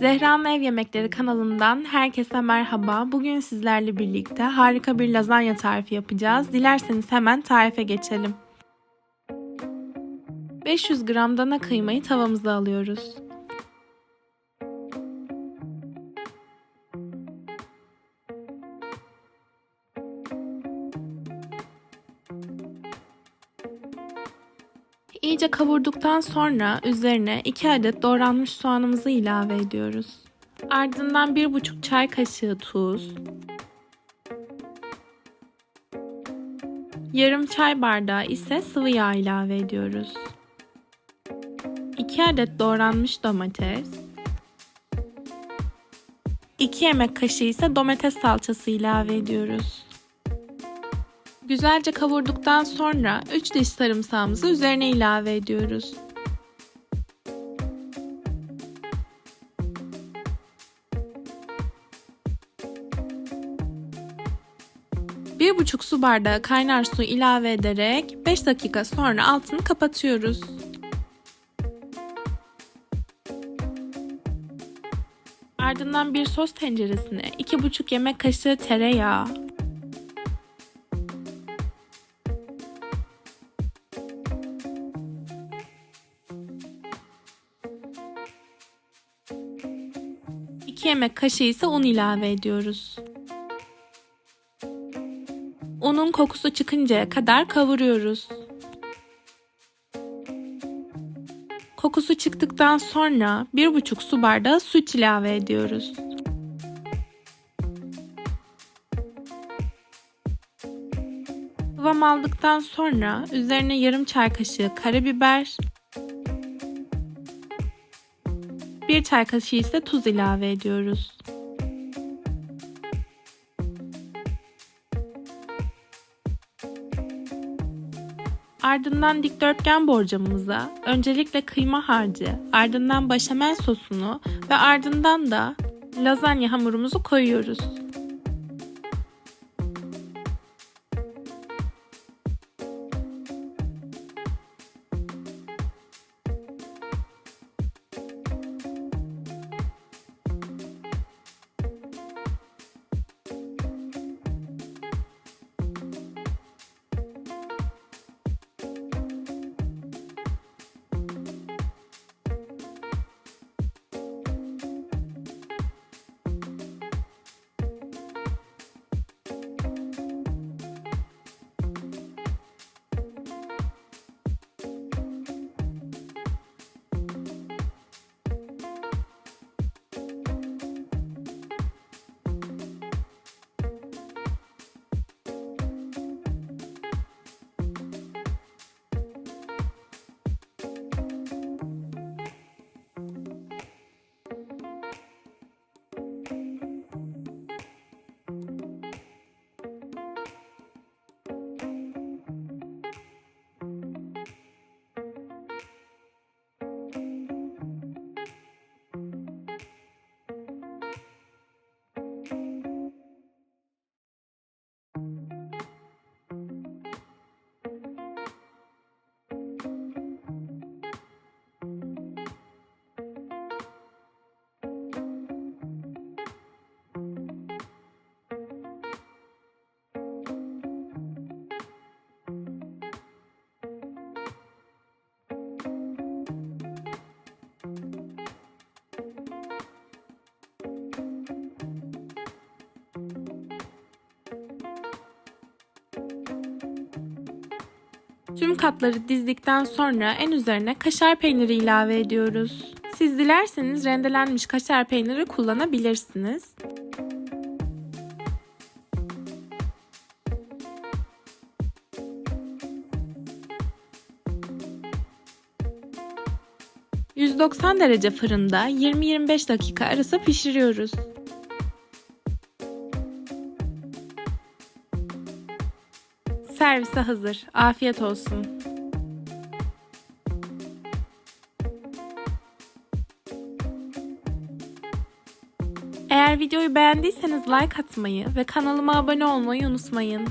Zehra'nın Ev Yemekleri kanalından herkese merhaba. Bugün sizlerle birlikte harika bir lazanya tarifi yapacağız. Dilerseniz hemen tarife geçelim. 500 gram dana kıymayı tavamıza alıyoruz. İyice kavurduktan sonra üzerine 2 adet doğranmış soğanımızı ilave ediyoruz. Ardından 1,5 çay kaşığı tuz, yarım çay bardağı ise sıvı yağ ilave ediyoruz. 2 adet doğranmış domates, 2 yemek kaşığı ise domates salçası ilave ediyoruz. Güzelce kavurduktan sonra 3 diş sarımsağımızı üzerine ilave ediyoruz. Bir buçuk su bardağı kaynar su ilave ederek 5 dakika sonra altını kapatıyoruz. Ardından bir sos tenceresine 2,5 yemek kaşığı tereyağı, İki yemek kaşığı ise un ilave ediyoruz. Unun kokusu çıkıncaya kadar kavuruyoruz. Kokusu çıktıktan sonra 1,5 su bardağı süt ilave ediyoruz. Kıvam aldıktan sonra üzerine yarım çay kaşığı karabiber, bir çay kaşığı ise tuz ilave ediyoruz. Ardından dikdörtgen borcamımıza öncelikle kıyma harcı, ardından başamel sosunu ve ardından da lazanya hamurumuzu koyuyoruz. Tüm katları dizdikten sonra en üzerine kaşar peyniri ilave ediyoruz. Siz dilerseniz rendelenmiş kaşar peyniri kullanabilirsiniz. ...190 derece fırında 20-25 dakika arası pişiriyoruz. Servise hazır. Afiyet olsun. Eğer videoyu beğendiyseniz like atmayı ve kanalıma abone olmayı unutmayın.